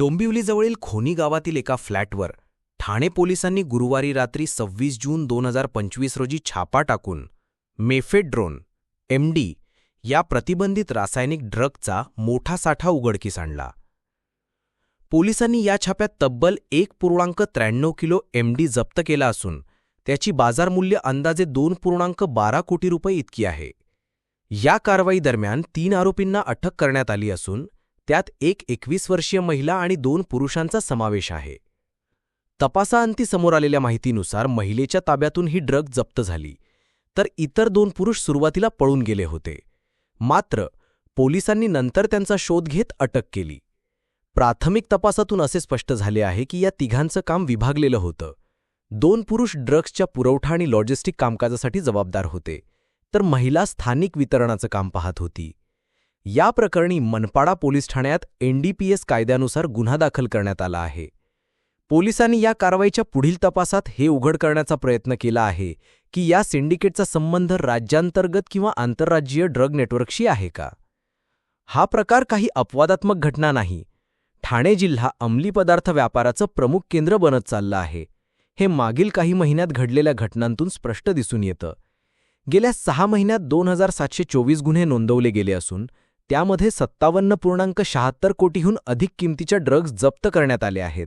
डोंबिवलीजवळील खोनी गावातील एका फ्लॅटवर ठाणे पोलिसांनी गुरुवारी रात्री सव्वीस जून दोन हजार पंचवीस रोजी छापा टाकून मेफेड्रोन एमडी या प्रतिबंधित रासायनिक ड्रगचा मोठा साठा उघडकीस आणला. पोलिसांनी या छाप्यात तब्बल एक पूर्णांक त्र्याण्णव किलो एमडी जप्त केला असून त्याची बाजारमूल्य अंदाजे दोन पूर्णांक बारा कोटी रुपये इतकी आहे. या कारवाई दरम्यान तीन आरोपींना अटक करण्यात आली असून त्यात एक एकवीस वर्षीय महिला आणि दोन पुरुषांचा समावेश आहे. तपासाअंती समोर आलेल्या माहितीनुसार महिलेच्या ताब्यातून ही ड्रग जप्त झाली तर इतर दोन पुरुष सुरुवातीला पळून गेले होते. मात्र पोलिसांनी नंतर त्यांचा शोध घेत अटक केली. प्राथमिक तपासातून असे स्पष्ट झाले आहे की या तिघांचं काम विभागलेलं होतं. दोन पुरुष ड्रग्सच्या पुरवठा आणि लॉजिस्टिक कामकाजासाठी जबाबदार होते तर महिला स्थानिक वितरणाचं काम पाहत होती. या प्रकरणी मनपाडा पोलीस ठाण्यात एनडीपीएस कायद्यानुसार गुन्हा दाखल करण्यात आला आहे. पोलिसांनी या कारवाईच्या पुढील तपासात हे उघड करण्याचा प्रयत्न केला आहे की या सिंडिकेटचा संबंध राज्यांतर्गत किंवा आंतरराज्यीय ड्रग नेटवर्कशी आहे का? हा प्रकार काही अपवादात्मक घटना नाही. ठाणे जिल्हा अंमली पदार्थ व्यापाराचं प्रमुख केंद्र बनत चाललं आहे. हे मागील काही महिन्यात घडलेल्या घटनांतून स्पष्ट दिसून येतं. गेल्या सहा महिन्यात दोन हजार सातशे चोवीस गुन्हे नोंदवले गेले असून त्यामध्ये सत्तावन्न पूर्णांक शहात्तर कोटीहून अधिक किमतीच्या ड्रग्ज जप्त करण्यात आले आहेत.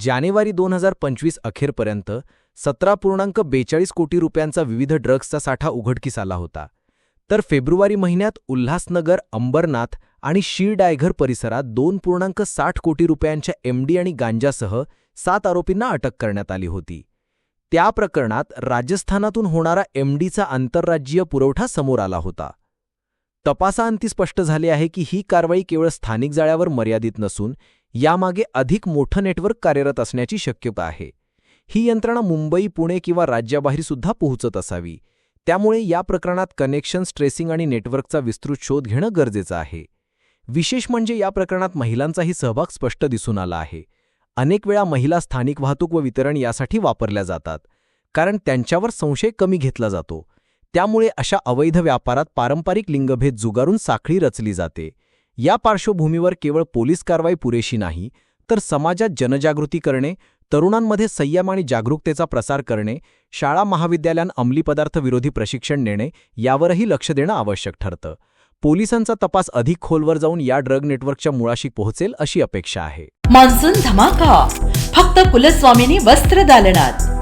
जानेवारी दोन हजार पंचवीस अखेरपर्यंत सतरा पूर्णांक बेचाळीस कोटी रुपयांचा विविध ड्रग्सचा साठा उघडकीस आला होता. तर फेब्रुवारी महिन्यात उल्हासनगर अंबरनाथ आणि शीरडायघर परिसरात दोन पूर्णांक साठ कोटी रुपयांच्या एमडी आणि गांजासह सात आरोपींना अटक करण्यात आली होती. त्या प्रकरणात राजस्थानातून होणारा एमडीचा आंतरराज्यीय पुरवठा समोर आला होता. तपासाअंती स्पष्ट झाले आहे की ही कारवाई केवळ स्थानिक जाळ्यावर मर्यादित नसून यामागे अधिक मोठं नेटवर्क कार्यरत असण्याची शक्यता आहे. ही यंत्रणा मुंबई पुणे किंवा राज्याबाहेरसुद्धा पोहोचत असावी. त्यामुळे या प्रकरणात कनेक्शन ट्रेसिंग आणि नेटवर्कचा विस्तृत शोध घेणं गरजेचं आहे. विशेष म्हणजे या प्रकरणात महिलांचाही सहभाग स्पष्ट दिसून आला आहे. अनेक वेळा महिला स्थानिक वाहतूक व वितरण यासाठी वापरल्या जातात कारण त्यांच्यावर संशय कमी घेतला जातो. त्यामुळे अशा अवैध व्यापारात पारंपरिक लिंगभेद जुगारून साखळी रचली जाते. या पार्श्वभूमीवर केवळ पोलीस कारवाई पुरेशी नाही तर समाजात जनजागृती करणे तरुणांमध्ये संयम आणि जागरूकतेचा प्रसार करणे शाळा महाविद्यालयां अंमली पदार्थ विरोधी प्रशिक्षण देणे यावरही लक्ष देणं आवश्यक ठरतं. पोलिसांचा तपास अधिक खोलवर जाऊन या ड्रग नेटवर्कच्या मुळाशी पोहोचेल अशी अपेक्षा आहे. मान्सून धमाका. फक्त कुलस्वामिनी वस्त्र दालनात.